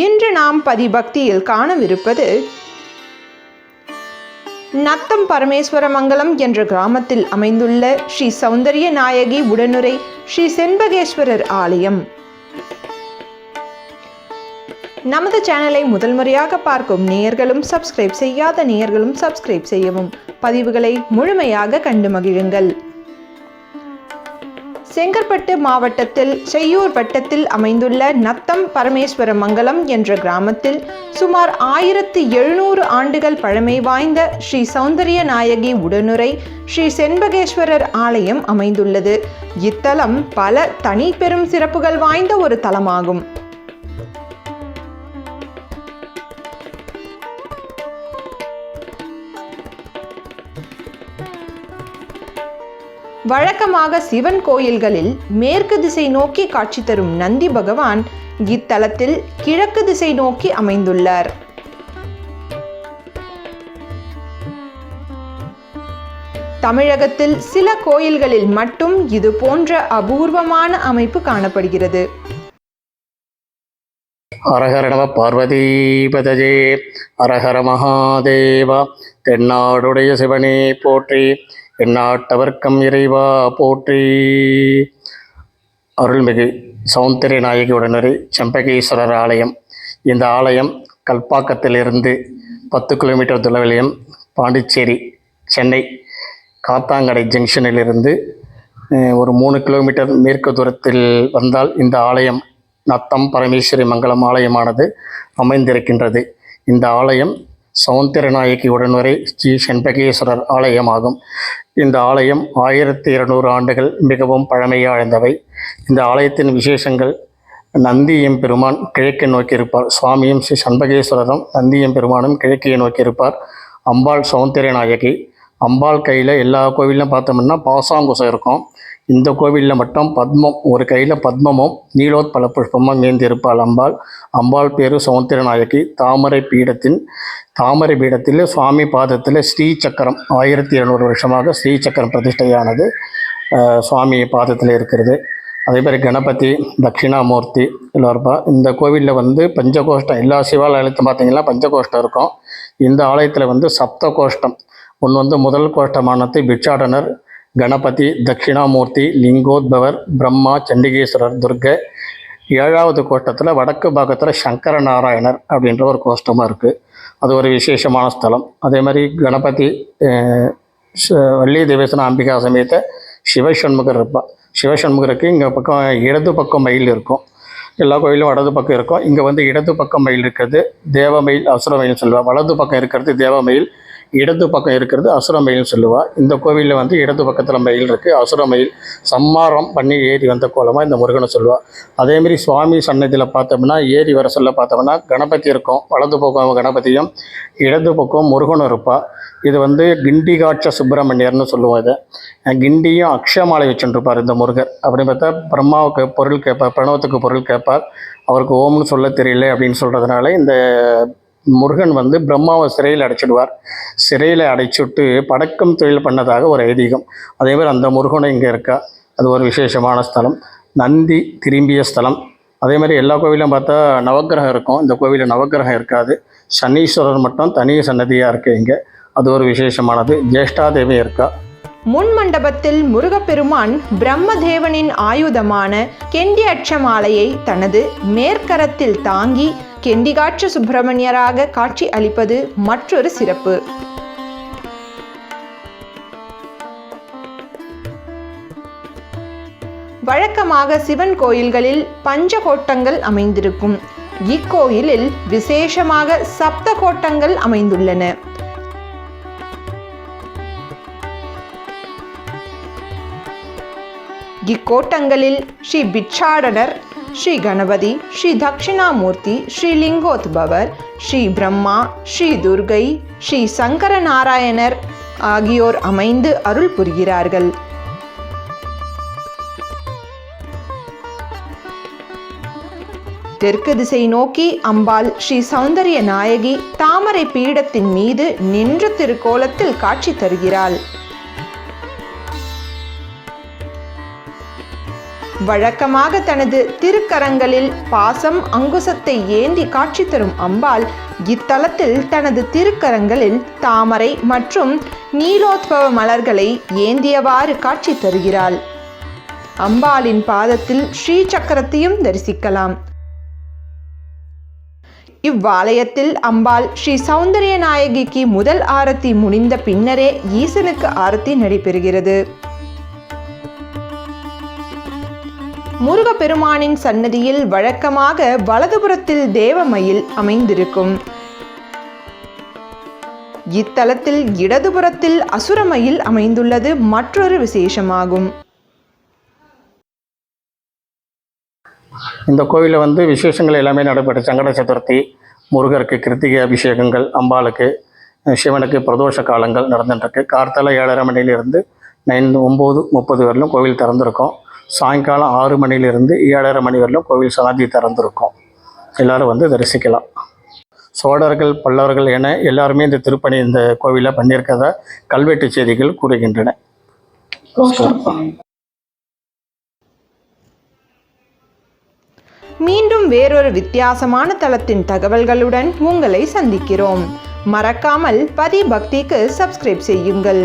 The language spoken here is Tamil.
இன்று நாம் பதிபக்தியில் காணவிருப்பது நத்தம் பரமேஸ்வரமங்கலம் என்ற கிராமத்தில் அமைந்துள்ள ஸ்ரீ சௌந்தரிய நாயகி உடனுரை ஸ்ரீ செண்பகேஸ்வரர் ஆலயம். நமது சேனலை முதல் முறையாக பார்க்கும் நேயர்களும் சப்ஸ்கிரைப் செய்யாத நேயர்களும் சப்ஸ்கிரைப் செய்யவும் பதிவுகளை முழுமையாக கண்டு மகிழுங்கள். செங்கற்பட்டு மாவட்டத்தில் செய்யூர் வட்டத்தில் அமைந்துள்ள நத்தம் பரமேஸ்வர மங்கலம் என்ற கிராமத்தில் சுமார் ஆயிரத்து எழுநூறு ஆண்டுகள் பழமை வாய்ந்த ஸ்ரீ சௌந்தரிய நாயகி உடனுரை ஸ்ரீ செண்பகேஸ்வரர் ஆலயம் அமைந்துள்ளது. இத்தலம் பல தனி பெரும் சிறப்புகள் வாய்ந்த ஒரு தலமாகும். வழக்கமாக சிவன் கோயில்களில் மேற்கு திசை நோக்கி காட்சி தரும் நந்தி பகவான் இத்தலத்தில் கிழக்கு திசை நோக்கி அமைந்துள்ளார். தமிழகத்தில் சில கோயில்களில் மட்டும் இது போன்ற அபூர்வமான அமைப்பு காணப்படுகிறது. ஹரஹர பார்வதீபதே பார்வதீபதஜே மகாதேவா தென்னாடுடைய சிவனே போற்றி எந்நாட்டவர்க்கம் இறைவா போற்றி. அருள்மிகு சௌந்தரிய நாயகி உடனடி செம்பகீஸ்வரர் ஆலயம். இந்த ஆலயம் கல்பாக்கத்திலிருந்து பத்து கிலோமீட்டர் தொலைவிலையும் பாண்டிச்சேரி சென்னை காத்தாங்கடை ஜங்ஷனிலிருந்து ஒரு மூணு கிலோமீட்டர் மேற்கு தூரத்தில் வந்தால் இந்த ஆலயம் நத்தம் பரமேஸ்வரி மங்கலம் ஆலயமானது அமைந்திருக்கின்றது. இந்த ஆலயம் சவுந்தரநாயகி உடன்வரை ஸ்ரீ செண்பகேஸ்வரர் ஆலயமாகும். இந்த ஆலயம் ஆயிரத்தி இருநூறு ஆண்டுகள் மிகவும் பழமையாழ்ந்தவை. இந்த ஆலயத்தின் விசேஷங்கள் நந்தியம் பெருமான் கிழக்கை நோக்கியிருப்பார். சுவாமியும் ஸ்ரீ சண்பகேஸ்வரரும் நந்தியம் பெருமானும் கிழக்கையை நோக்கி இருப்பார் அம்பாள் சௌந்தரநாயகி அம்பாள் கையில் எல்லா கோவிலும் பார்த்தோம்னா பாசாங்குசம் இருக்கும். இந்த கோவிலில் மட்டும் பத்மம் ஒரு கையில் பத்மமும் நீலோத்பல புஷ்பமும் ஏந்திருப்பாள் அம்பாள். அம்பாள் பேரு சௌந்தரநாயகி தாமரை பீடத்தின் தாமரை பீடத்தில் சுவாமி பாதத்தில் ஸ்ரீ சக்கரம் ஆயிரத்தி இருநூறு வருஷமாக ஸ்ரீ சக்கரம் பிரதிஷ்டையானது சுவாமி பாதத்தில் இருக்கிறது. அதே மாதிரி கணபதி தட்சிணாமூர்த்தி எல்லாம் இருப்பா இந்த கோவிலில் வந்து பஞ்சகோஷ்டம் எல்லா சிவாலயத்தையும் பார்த்தீங்கன்னா பஞ்சகோஷ்டம் இருக்கும். இந்த ஆலயத்தில் வந்து சப்த கோஷ்டம் ஒன்று வந்து முதல் கோஷ்டமானது பிட்சாடனர் கணபதி தட்சிணாமூர்த்தி லிங்கோத்பவர் பிரம்மா சண்டிகேஸ்வரர் துர்கை. ஏழாவது கோஷ்டத்தில் வடக்கு பாகத்தில் சங்கர நாராயணர் அப்படின்ற ஒரு கோஷ்டமாக இருக்குது அது ஒரு விசேஷமான ஸ்தலம். அதே மாதிரி கணபதி வள்ளி தேவேசன அம்பிகா சமேத சிவசண்முகர் இருப்பாள் சிவசண்முகருக்கு இங்கே பக்கம் இடது பக்கம் மயில் இருக்கும். எல்லா கோயிலும் வலது பக்கம் இருக்கும். இங்கே வந்து இடது பக்கம் மயில் இருக்கிறது. தேவமயில் அசுரமயில்னு சொல்லுவாள் வலது பக்கம் இருக்கிறது தேவமயில் இடது பக்கம் இருக்கிறது அசுரமயில்னு சொல்லுவாள் இந்த கோவிலில் வந்து இடது பக்கத்தில் மயில் இருக்குது அசுரமயில் சம்மாரம் பண்ணி ஏறி வந்த கோலமாக இந்த முருகனை சொல்லுவாள் அதேமாரி சுவாமி சன்னதியில் பார்த்தோம்னா ஏறி வர சொல்ல பார்த்தோம்னா கணபதி இருக்கும். வலது பக்கம் கணபதியும் இடது பக்கம் முருகனும் இருப்பாள் இது வந்து கிண்டிகாட்ச சுப்பிரமணியர்னு சொல்லுவோம் இதை. கிண்டியும் அக்ஷமாலை வச்சுருப்பார் இந்த முருகர். அப்படின்னு பார்த்தா பிரம்மாவுக்கு பொருள் கேட்பார் பிரணவத்துக்கு பொருள் கேட்பார். அவருக்கு ஓம்னு சொல்ல தெரியல அப்படின்னு சொல்கிறதுனால இந்த முருகன் வந்து பிரம்மாவை சிறையில் அடைச்சிடுவார். சிறையில் அடைச்சுட்டு படக்கம் தொழில் பண்ணதாக ஒரு ஐதீகம். அதே மாதிரி அந்த முருகனும் இங்கே இருக்கா? அது ஒரு விசேஷமான ஸ்தலம். நந்தி திரும்பிய ஸ்தலம். அதே மாதிரி எல்லா கோவிலும் பார்த்தா நவக்கிரகம் இருக்கும். இந்த கோவிலில் நவக்கிரகம் இருக்காது. சனீஸ்வரர் மட்டும் தனி சன்னதியாக இருக்குது இங்கே. அது ஒரு விசேஷமானது. ஜேஷ்டாதேவி இருக்கா? முன் மண்டபத்தில் முருகப்பெருமான் பிரம்மதேவனின் ஆயுதமான கெண்டி அட்சமாலையை தனது மேற்கரத்தில் தாங்கி கெண்டிகாட்ச சுப்பிரமணியராக காட்சி அளிப்பது மற்றொரு சிறப்பு. வழக்கமாக சிவன் கோயில்களில் பஞ்சகோட்டங்கள் அமைந்திருக்கும். இக்கோயிலில் விசேஷமாக சப்த கோட்டங்கள் அமைந்துள்ளன. இக்கோட்டங்களில் ஸ்ரீ பிட்சாடனர் ஸ்ரீ கணபதி ஸ்ரீ தட்சிணாமூர்த்தி ஸ்ரீ லிங்கோத்பவர் ஸ்ரீ பிரம்மா ஸ்ரீ துர்கை ஸ்ரீ சங்கர நாராயணர் ஆகியோர் அமைந்து அருள் புரிகிறார்கள். தெற்கு திசை நோக்கி அம்பாள் ஸ்ரீ சௌந்தரிய நாயகி தாமரை பீடத்தின் மீது நின்ற திருக்கோலத்தில் காட்சி தருகிறாள். வழக்கமாக தனது திருக்கரங்களில் பாசம் அங்குசத்தை ஏந்தி காட்சி தரும் அம்பாள் இத்தலத்தில் தனது திருக்கரங்களில் தாமரை மற்றும் நீலோத்பவ மலர்களை ஏந்தியவாறு காட்சி தருகிறாள். அம்பாளின் பாதத்தில் ஸ்ரீ சக்கரத்தையும் தரிசிக்கலாம். இவ்வாலயத்தில் அம்பாள் ஸ்ரீ சௌந்தரிய நாயகிக்கு முதல் ஆரத்தி முடிந்த பின்னரே ஈசனுக்கு ஆரத்தி நடைபெறுகிறது. முருகப்பெருமானின் சன்னதியில் வழக்கமாக வலதுபுறத்தில் தேவமயில் அமைந்திருக்கும். இத்தலத்தில் இடதுபுறத்தில் அசுரமயில் அமைந்துள்ளது மற்றொரு விசேஷமாகும். இந்த கோவிலில் வந்து விசேஷங்கள் எல்லாமே நடைபெற்று சங்கட சதுர்த்தி முருகருக்கு கிருத்திகை அபிஷேகங்கள் அம்பாளுக்கு சிவனுக்கு பிரதோஷ காலங்கள் நடந்துட்டுருக்கு கார்த்தால ஏழரை மணிலிருந்து நைன் ஒம்பது முப்பது வரலும் கோவில் திறந்திருக்கும். சாயங்காலம் ஆறு மணிலிருந்து ஏழரை மணி வரையிலும் கோவில் சாந்தி திறந்திருக்கும். எல்லோரும் வந்து தரிசிக்கலாம். சோழர்கள் பல்லவர்கள் என எல்லாருமே இந்த திருப்பணி இந்த கோவிலில் பண்ணியிருக்கதா கல்வெட்டு செய்திகள் கூறுகின்றன. மீண்டும் வேறொரு வித்தியாசமான தளத்தின் தகவல்களுடன் உங்களை சந்திக்கிறோம். மறக்காமல் பதி பக்திக்கு சப்ஸ்கிரைப் செய்யுங்கள்.